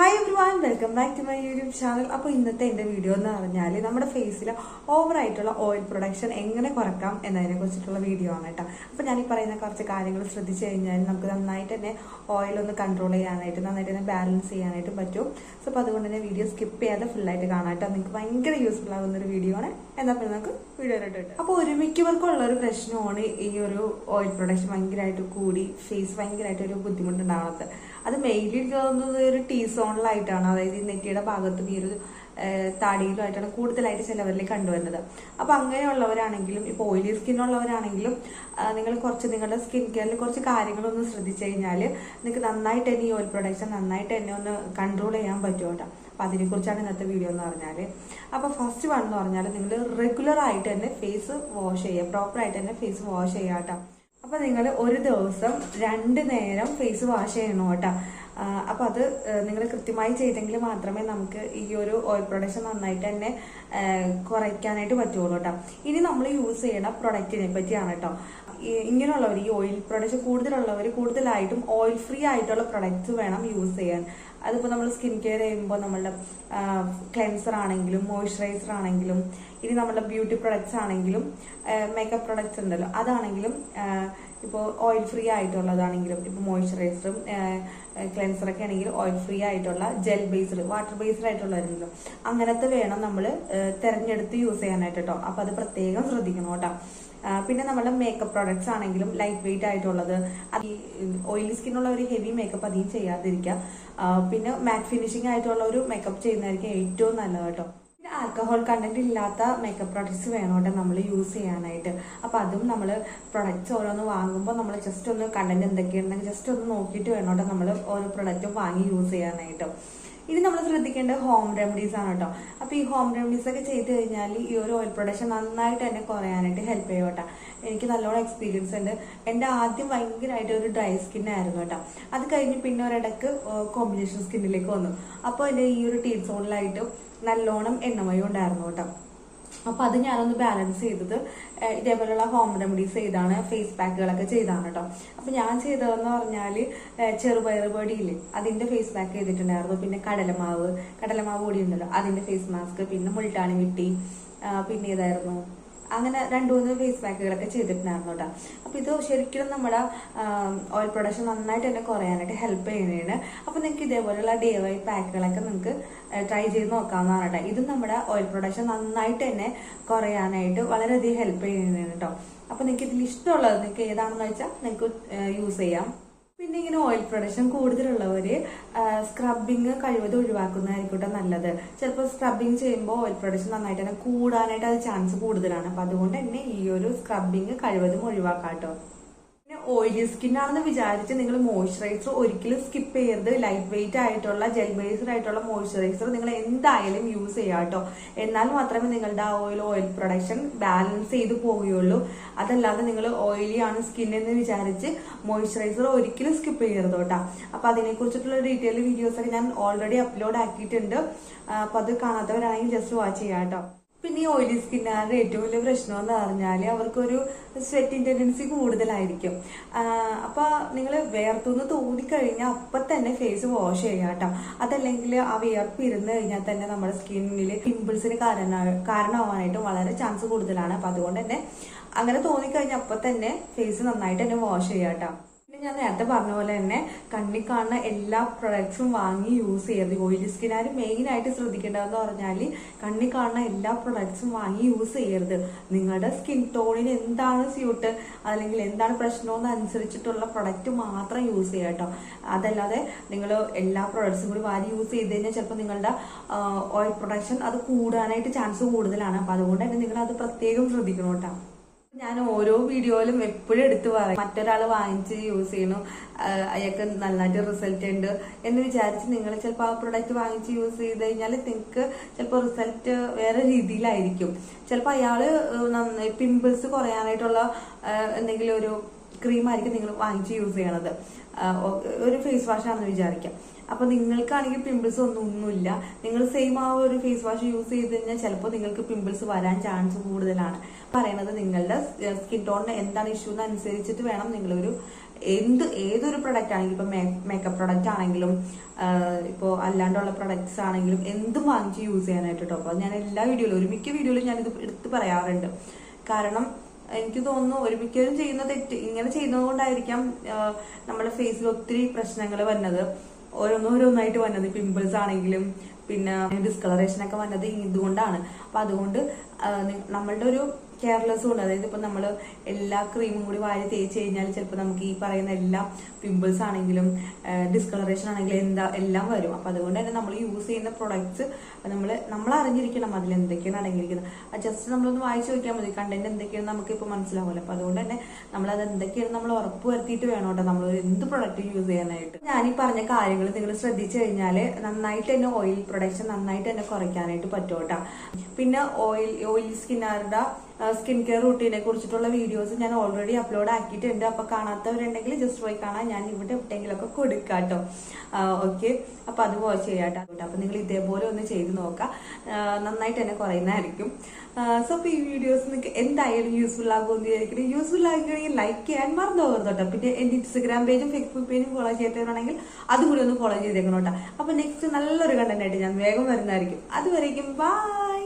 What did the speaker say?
Hi everyone welcome back to my YouTube channel അപ്പോൾ ഇന്നത്തെ എന്റെ വീഡിയോ എന്ന് പറഞ്ഞാൽ നമ്മുടെ ഫേസിൽ ഓവർ ആയിട്ടുള്ള ഓയിൽ പ്രൊഡക്ഷൻ എങ്ങനെ കുറക്കാം എന്നതിനെ കുറിച്ചിട്ടുള്ള വീഡിയോ ആണ് കേട്ടോ. അപ്പോൾ ഞാൻ ഈ പറയുന്ന കുറച്ച് കാര്യങ്ങൾ ശ്രദ്ധിച്ചു കഴിഞ്ഞാൽ നമുക്ക് നന്നായിട്ട് തന്നെ ഓയിൽ ഒന്ന് കൺട്രോൾ ചെയ്യാനായിട്ട് നന്നായിട്ട് തന്നെ ബാലൻസ് ചെയ്യാനായിട്ട് പറ്റും. സോ അപ്പോൾ അതുകൊണ്ട് തന്നെ വീഡിയോ സ്കിപ്പ് ചെയ്യാതെ ഫുള്ളായിട്ട് കാണാം കേട്ടോ. നിങ്ങൾക്ക് ഭയങ്കര യൂസ്ഫുൾ ആകുന്ന ഒരു വീഡിയോ ആണ്. എന്നാൽ പിന്നെ നമുക്ക് വീഡിയോ ഇട്ട് അപ്പോൾ ഒരുമിക്കവർക്കുള്ള ഒരു പ്രശ്നമാണ് ഈ ഒരു ഓയിൽ പ്രൊഡക്ഷൻ ഭയങ്കരമായിട്ട് കൂടി ഫേസ് ഭയങ്കരമായിട്ട് ഒരു ബുദ്ധിമുട്ടുണ്ടാവുന്നത് അത് മെയിൻലി തോന്നുന്നത് ഒരു ടീ സോണിലായിട്ടാണ് അതായത് ഈ നെറ്റിയുടെ ഭാഗത്തും ഈ ഒരു താടിയിലുമായിട്ടാണ് കൂടുതലായിട്ട് ചിലവരിൽ കണ്ടുവരുന്നത്. അപ്പം അങ്ങനെയുള്ളവരാണെങ്കിലും ഇപ്പോൾ ഓയിലി സ്കിൻ ഉള്ളവരാണെങ്കിലും നിങ്ങൾ കുറച്ച് നിങ്ങളുടെ സ്കിൻ കെയറിൽ കുറച്ച് കാര്യങ്ങളൊന്ന് ശ്രദ്ധിച്ചു കഴിഞ്ഞാൽ നിങ്ങൾക്ക് നന്നായിട്ട് തന്നെ ഈ ഓയിൽ പ്രൊഡക്ഷൻ നന്നായിട്ട് തന്നെ ഒന്ന് കൺട്രോൾ ചെയ്യാൻ പറ്റും കേട്ടോ. അപ്പം അതിനെക്കുറിച്ചാണ് ഇന്നത്തെ വീഡിയോ എന്ന് പറഞ്ഞാൽ അപ്പോൾ ഫസ്റ്റ് വൺ എന്ന് പറഞ്ഞാൽ നിങ്ങൾ റെഗുലർ ആയിട്ട് തന്നെ ഫേസ് വാഷ് ചെയ്യുക പ്രോപ്പറായിട്ട് തന്നെ ഫേസ് വാഷ് ചെയ്യുക കേട്ടോ. അപ്പൊ നിങ്ങൾ ഒരു ദിവസം രണ്ട് നേരം ഫേസ് വാഷ് ചെയ്യണം കേട്ടോ. അപ്പൊ അത് നിങ്ങൾ കൃത്യമായി ചെയ്തെങ്കിൽ മാത്രമേ നമുക്ക് ഈ ഒരു ഓയിൽ പ്രൊഡക്ഷൻ നന്നായിട്ട് തന്നെ കുറയ്ക്കാനായിട്ട് പറ്റുള്ളൂ കേട്ടോ ഇനി നമ്മൾ യൂസ് ചെയ്യുന്ന പ്രൊഡക്റ്റിനെ പറ്റിയാണ് കേട്ടോ ഇങ്ങനെയുള്ളവർ ഈ ഓയിൽ പ്രൊഡക്ഷൻ കൂടുതലുള്ളവർ കൂടുതലായിട്ടും ഓയിൽ ഫ്രീ ആയിട്ടുള്ള പ്രൊഡക്റ്റ്സ് വേണം യൂസ് ചെയ്യാൻ. അതിപ്പോൾ നമ്മൾ സ്കിൻ കെയർ ചെയ്യുമ്പോൾ നമ്മളുടെ ക്ലെൻസർ ആണെങ്കിലും മോയ്സ്ചറൈസർ ആണെങ്കിലും ഇനി നമ്മുടെ ബ്യൂട്ടി പ്രൊഡക്ട്സ് ആണെങ്കിലും മേക്കപ്പ് പ്രൊഡക്ട്സ് ഉണ്ടല്ലോ അതാണെങ്കിലും ഇപ്പോൾ ഓയിൽ ഫ്രീ ആയിട്ടുള്ളതാണെങ്കിലും ഇപ്പോൾ മോയ്സ്ചറൈസറും ക്ലെൻസറൊക്കെ ആണെങ്കിൽ ഓയിൽ ഫ്രീ ആയിട്ടുള്ള ജെൽ ബേസ്ഡ് വാട്ടർ ബേസ്ഡ് ആയിട്ടുള്ളതായിരുന്നല്ലോ അങ്ങനത്തെ വേണം നമ്മൾ തിരഞ്ഞെടുത്ത് യൂസ് ചെയ്യാനായിട്ട് കേട്ടോ അപ്പോൾ അത് പ്രത്യേകം ശ്രദ്ധിക്കണം കേട്ടോ പിന്നെ നമ്മുടെ മേക്കപ്പ് പ്രോഡക്ട്സ് ആണെങ്കിലും ലൈറ്റ് വെയിറ്റ് ആയിട്ടുള്ളത് ഈ ഓയിലി സ്കിന്നുള്ള ഒരു ഹെവി മേക്കപ്പ് അധികം ചെയ്യാതിരിക്കുക. പിന്നെ മാറ്റ് ഫിനിഷിംഗ് ആയിട്ടുള്ള ഒരു മേക്കപ്പ് ചെയ്യുന്നതായിരിക്കും ഏറ്റവും നല്ലത് കേട്ടോ ആൽക്കഹോൾ കണ്ടന്റ് ഇല്ലാത്ത മേക്കപ്പ് പ്രോഡക്റ്റ്സ് വേണോട്ടെ നമ്മൾ യൂസ് ചെയ്യാനായിട്ട്. അപ്പോൾ അതും നമ്മൾ പ്രൊഡക്ട്സ് ഓരോന്ന് വാങ്ങുമ്പോൾ നമ്മൾ ജസ്റ്റ് ഒന്ന് കണ്ടന്റ് എന്തൊക്കെയുണ്ടെങ്കിൽ ജസ്റ്റ് ഒന്ന് നോക്കിയിട്ട് വേണോട്ടെ നമ്മൾ ഓരോ പ്രൊഡക്റ്റും വാങ്ങി യൂസ് ചെയ്യാനായിട്ട്. ഇനി നമ്മൾ ശ്രദ്ധിക്കേണ്ടത് ഹോം റെമഡീസ് ആണ് കേട്ടോ അപ്പൊ ഈ ഹോം റെമഡീസ് ഒക്കെ ചെയ്ത് കഴിഞ്ഞാൽ ഈ ഒരു ഓയിൽ പ്രൊഡക്ഷൻ നന്നായിട്ട് തന്നെ കുറയാനായിട്ട് ഹെൽപ്പ് ചെയ്യും കേട്ടോ എനിക്ക് നല്ലോണം എക്സ്പീരിയൻസ് ഉണ്ട്. എന്റെ ആദ്യം ഭയങ്കരമായിട്ട് ഒരു ഡ്രൈ സ്കിൻ ആയിരുന്നു കേട്ടോ അത് കഴിഞ്ഞ് പിന്നെ ഒരിടക്ക് കോമ്പിനേഷൻ സ്കിന്നിലേക്ക് വന്നു. അപ്പോൾ എന്റെ ഈ ഒരു ടീ സോണിലായിട്ട് നല്ലോണം എണ്ണമയം ഉണ്ടായിരുന്നു കേട്ടോ. അപ്പൊ അത് ഞാനൊന്ന് ബാലൻസ് ചെയ്തത് ഇതേപോലെയുള്ള ഹോം റെമഡീസ് ചെയ്താണ് ഫേസ് പാക്കുകളൊക്കെ ചെയ്താണ് കേട്ടോ. അപ്പൊ ഞാൻ ചെയ്തതെന്ന് പറഞ്ഞാൽ ചെറുപയർ പൊടിയില്ലേ അതിന്റെ ഫേസ് പാക്ക് ചെയ്തിട്ടുണ്ടായിരുന്നു. പിന്നെ കടലമാവ് കടലമാവ് പൊടി ഉണ്ടല്ലോ അതിന്റെ ഫേസ് മാസ്ക് പിന്നെ മുൾട്ടാണി വിട്ടി പിന്നെ ഏതായിരുന്നു? അങ്ങനെ രണ്ടു മൂന്ന് ഫേസ് പാക്കുകളൊക്കെ ചെയ്തിട്ടുണ്ടായിരുന്നു കേട്ടോ അപ്പൊ ഇത് ശരിക്കും നമ്മുടെ ഓയിൽ പ്രൊഡക്ഷൻ നന്നായിട്ട് തന്നെ കുറയാനായിട്ട് ഹെൽപ്പ് ചെയ്യുന്നതാണ്. അപ്പൊ നിങ്ങൾക്ക് ഇതേപോലെയുള്ള ഡേ വൈ പാക്കുകളൊക്കെ നിങ്ങൾക്ക് ട്രൈ ചെയ്ത് നോക്കാവുന്നതാണ് കേട്ടോ ഇത് നമ്മുടെ ഓയിൽ പ്രൊഡക്ഷൻ നന്നായിട്ട് തന്നെ കുറയാനായിട്ട് വളരെയധികം ഹെൽപ്പ് ചെയ്യുന്നതാണ് കേട്ടോ അപ്പൊ നിങ്ങൾക്ക് ഇതിൽ ഇഷ്ടമുള്ളത് നിങ്ങൾക്ക് ഏതാണെന്ന് വെച്ചാൽ നിങ്ങൾക്ക് യൂസ് ചെയ്യാം. പിന്നെ ഇങ്ങനെ ഓയിൽ പ്രൊഡക്ഷൻ കൂടുതലുള്ളവർ സ്ക്രബിങ് കഴിവതും ഒഴിവാക്കുന്നതായിരിക്കട്ടെ നല്ലത്. ചിലപ്പോൾ സ്ക്രബിങ് ചെയ്യുമ്പോൾ ഓയിൽ പ്രൊഡക്ഷൻ നന്നായിട്ട് തന്നെ കൂടാനായിട്ട് അത് ചാൻസ് കൂടുതലാണ്. അപ്പം അതുകൊണ്ട് തന്നെ ഈ ഒരു സ്ക്രബിങ് കഴിവതും ഒഴിവാക്കാട്ടോ. പിന്നെ ഓയിലി സ്കിൻ ആണെന്ന് വിചാരിച്ച് നിങ്ങൾ മോയ്സ്ചറൈസർ ഒരിക്കലും സ്കിപ്പ് ചെയ്യരുത്. ലൈറ്റ് വെയിറ്റ് ആയിട്ടുള്ള ജെൽ ബേസ്ഡ് ആയിട്ടുള്ള മോയ്സ്ചറൈസർ നിങ്ങൾ എന്തായാലും യൂസ് ചെയ്യാം കേട്ടോ എന്നാൽ മാത്രമേ നിങ്ങളുടെ ആ ഓയിൽ ഓയിൽ പ്രൊഡക്ഷൻ ബാലൻസ് ചെയ്ത് പോവുകയുള്ളൂ. അതല്ലാതെ നിങ്ങൾ ഓയിലി ആണ് സ്കിൻ എന്ന് വിചാരിച്ച് മോയ്സ്ചറൈസർ ഒരിക്കലും സ്കിപ്പ് ചെയ്യരുത് കേട്ടോ. അപ്പൊ അതിനെ കുറിച്ചിട്ടുള്ള ഡീറ്റെയിൽ വീഡിയോസ് ഒക്കെ ഞാൻ ഓൾറെഡി അപ്ലോഡ് ആക്കിയിട്ടുണ്ട്. അപ്പൊ അത് കാണാത്തവരാണെങ്കിൽ ജസ്റ്റ് വാച്ച് ചെയ്യാം കേട്ടോ ഈ ഓയിലി സ്കിന്നുകാരുടെ ഏറ്റവും വലിയ പ്രശ്നം എന്ന് പറഞ്ഞാൽ അവർക്കൊരു സ്വെറ്റ് ടെൻഡൻസി കൂടുതലായിരിക്കും. അപ്പോൾ നിങ്ങൾ വേർത്തുനിന്ന് തോന്നിക്കഴിഞ്ഞാൽ അപ്പൊ തന്നെ ഫേസ് വാഷ് ചെയ്യുക കേട്ടോ. അതല്ലെങ്കിൽ ആ വിയർപ്പ് ഇരുന്ന് കഴിഞ്ഞാൽ തന്നെ നമ്മുടെ സ്കിന്നിൽ പിമ്പിൾസിന് കാരണ കാരണമാവാനായിട്ടും വളരെ ചാൻസ് കൂടുതലാണ്. അപ്പൊ അതുകൊണ്ട് തന്നെ അങ്ങനെ തോന്നിക്കഴിഞ്ഞാൽ അപ്പൊ തന്നെ ഫേസ് നന്നായിട്ട് തന്നെ വാഷ് ചെയ്യാം കേട്ടോ. ഞാൻ നേരത്തെ പറഞ്ഞ പോലെ തന്നെ കണ്ണി കാണുന്ന എല്ലാ പ്രൊഡക്ട്സും വാങ്ങി യൂസ് ചെയ്യരുത് ഓയിലി സ്കിന്നുകാർ മെയിനായിട്ട് ശ്രദ്ധിക്കേണ്ടതെന്ന് പറഞ്ഞാൽ കണ്ണി കാണുന്ന എല്ലാ പ്രൊഡക്ട്സും വാങ്ങി യൂസ് ചെയ്യരുത്. നിങ്ങളുടെ സ്കിൻ ടോണിന് എന്താണ് സ്യൂട്ട് അല്ലെങ്കിൽ എന്താണ് പ്രശ്നമെന്ന് അനുസരിച്ചിട്ടുള്ള പ്രൊഡക്റ്റ് മാത്രം യൂസ് ചെയ്യുക കേട്ടോ അതല്ലാതെ നിങ്ങൾ എല്ലാ പ്രൊഡക്ട്സും കൂടി വാരി യൂസ് ചെയ്ത് കഴിഞ്ഞാൽ ചിലപ്പോൾ നിങ്ങളുടെ ഓയിൽ പ്രൊഡക്ഷൻ അത് കൂടാനായിട്ട് ചാൻസ് കൂടുതലാണ്. അപ്പോൾ അതുകൊണ്ട് തന്നെ നിങ്ങൾ അത് പ്രത്യേകം ശ്രദ്ധിക്കണം കേട്ടോ ഞാൻ ഓരോ വീഡിയോയിലും എപ്പോഴും എടുത്ത് പറയും. മറ്റൊരാൾ വാങ്ങിച്ച് യൂസ് ചെയ്യണു അയാൾക്ക് നന്നായിട്ട് റിസൾട്ട് ഉണ്ട് എന്ന് വിചാരിച്ച് നിങ്ങൾ ചിലപ്പോൾ ആ പ്രൊഡക്റ്റ് വാങ്ങിച്ച് യൂസ് ചെയ്ത് കഴിഞ്ഞാൽ നിങ്ങൾക്ക് ചിലപ്പോൾ റിസൾട്ട് വേറെ രീതിയിലായിരിക്കും. ചിലപ്പോൾ അയാൾ നന്നായി പിമ്പിൾസ് കുറയാനായിട്ടുള്ള എന്തെങ്കിലും ഒരു ക്രീമായിരിക്കും നിങ്ങൾ വാങ്ങിച്ച് യൂസ് ചെയ്യണത്. ഒരു ഫേസ് വാഷ് ആണെന്ന് വിചാരിക്കാം. അപ്പൊ നിങ്ങൾക്കാണെങ്കിൽ പിമ്പിൾസ് ഒന്നും ഒന്നുമില്ല. നിങ്ങൾ സെയിം ആ ഒരു ഫേസ് വാഷ് യൂസ് ചെയ്ത് കഴിഞ്ഞാൽ ചിലപ്പോൾ നിങ്ങൾക്ക് പിമ്പിൾസ് വരാൻ ചാൻസ് കൂടുതലാണ്. പറയുന്നത് നിങ്ങളുടെ സ്കിൻ ടോണിന് എന്താണ് ഇഷ്യൂ എന്ന് അനുസരിച്ചിട്ട് വേണം നിങ്ങളൊരു എന്ത് ഏതൊരു പ്രൊഡക്റ്റ് ആണെങ്കിലും ഇപ്പൊ മേക്കപ്പ് പ്രൊഡക്റ്റ് ആണെങ്കിലും ഇപ്പോൾ അല്ലാണ്ടുള്ള പ്രൊഡക്ട്സ് ആണെങ്കിലും എന്തും വാങ്ങിച്ച് യൂസ് ചെയ്യാനായിട്ട് കേട്ടോ അപ്പോൾ ഞാൻ എല്ലാ വീഡിയോയിലും ഒരു മിക്ക വീഡിയോയിലും ഞാനിത് എടുത്ത് പറയാറുണ്ട്. കാരണം എനിക്ക് തോന്നുന്നു ഒരു മിക്കവരും ചെയ്യുന്ന തെറ്റ് ഇങ്ങനെ ചെയ്യുന്നത് കൊണ്ടായിരിക്കാം നമ്മുടെ ഫേസിൽ ഒത്തിരി പ്രശ്നങ്ങൾ വന്നത് ഓരോന്നോരോന്നായിട്ട് വന്നത്. പിമ്പിൾസ് ആണെങ്കിലും പിന്നെ ഡിസ്കളറേഷൻ ഒക്കെ വന്നത് ഇതുകൊണ്ടാണ്. അപ്പൊ അതുകൊണ്ട് നമ്മളുടെ ഒരു കെയർലെസ് കൊണ്ട് അതായത് ഇപ്പൊ നമ്മൾ എല്ലാ ക്രീമും കൂടി വാരി തേച്ച് കഴിഞ്ഞാൽ ചിലപ്പോൾ നമുക്ക് ഈ പറയുന്ന എല്ലാ പിമ്പിൾസ് ആണെങ്കിലും ഡിസ്കളറേഷൻ ആണെങ്കിലും എന്താ എല്ലാം വരും. അപ്പൊ അതുകൊണ്ട് തന്നെ നമ്മൾ യൂസ് ചെയ്യുന്ന പ്രൊഡക്ട്സ് നമ്മൾ നമ്മൾ അറിഞ്ഞിരിക്കണം അതിൽ എന്തൊക്കെയാണ് അടങ്ങിയിരിക്കുന്നത്. ജസ്റ്റ് നമ്മളൊന്ന് വായിച്ചു നോക്കിയാൽ മതി. കണ്ടന്റ് എന്തൊക്കെയാണ് നമുക്ക് ഇപ്പൊ മനസ്സിലാവുമല്ലോ അപ്പൊ അതുകൊണ്ട് തന്നെ നമ്മൾ അത് എന്തൊക്കെയാണ് നമ്മൾ ഉറപ്പ് വരുത്തിയിട്ട് വേണം കേട്ടോ നമ്മൾ എന്ത് പ്രൊഡക്റ്റ് യൂസ് ചെയ്യാനായിട്ട്. ഞാൻ ഈ പറഞ്ഞ കാര്യങ്ങൾ നിങ്ങൾ ശ്രദ്ധിച്ചു കഴിഞ്ഞാൽ നന്നായിട്ട് തന്നെ ഓയിൽ പ്രൊഡക്ഷൻ നന്നായിട്ട് തന്നെ കുറയ്ക്കാനായിട്ട് പറ്റും കേട്ടോ. പിന്നെ ഓയിൽ ഓയിൽ സ്കിന്നുകാരുടെ സ്കിൻ കെയർ റൂട്ടീനെ കുറിച്ചിട്ടുള്ള വീഡിയോസ് ഞാൻ ഓൾറെഡി അപ്ലോഡ് ആക്കിയിട്ടുണ്ട്. അപ്പൊ കാണാത്തവരുണ്ടെങ്കിൽ ജസ്റ്റ് പോയി കാണാൻ ഞാൻ ഇവിടെ എവിടെയെങ്കിലുമൊക്കെ കൊടുക്കാം കേട്ടോ. ഓക്കെ അപ്പൊ അത് വാച്ച് ചെയ്യാട്ടോ അപ്പൊ നിങ്ങൾ ഇതേപോലെ ഒന്ന് ചെയ്ത് നോക്കാം. നന്നായിട്ട് തന്നെ കുറയുന്നതായിരിക്കും. സോ അപ്പൊ ഈ വീഡിയോസ് നിങ്ങൾക്ക് എന്തായാലും യൂസ്ഫുൾ ആകുമെന്ന് വിചാരിക്കുന്നത് യൂസ്ഫുൾ ആക്കുകയാണെങ്കിൽ ലൈക്ക് ചെയ്യാൻ മറന്നു കേട്ടോ. പിന്നെ എന്റെ ഇൻസ്റ്റഗ്രാം പേജും ഫേസ്ബുക്ക് പേജും ഫോളോ ചെയ്തിട്ടുണ്ടെങ്കിൽ അതും കൂടി ഒന്ന് ഫോളോ ചെയ്തേക്കണം കേട്ടോ. അപ്പൊ നെക്സ്റ്റ് നല്ലൊരു കണ്ടന്റ് ആയിട്ട് ഞാൻ വേഗം വരുന്നതായിരിക്കും. അതുവരേക്കും ബൈ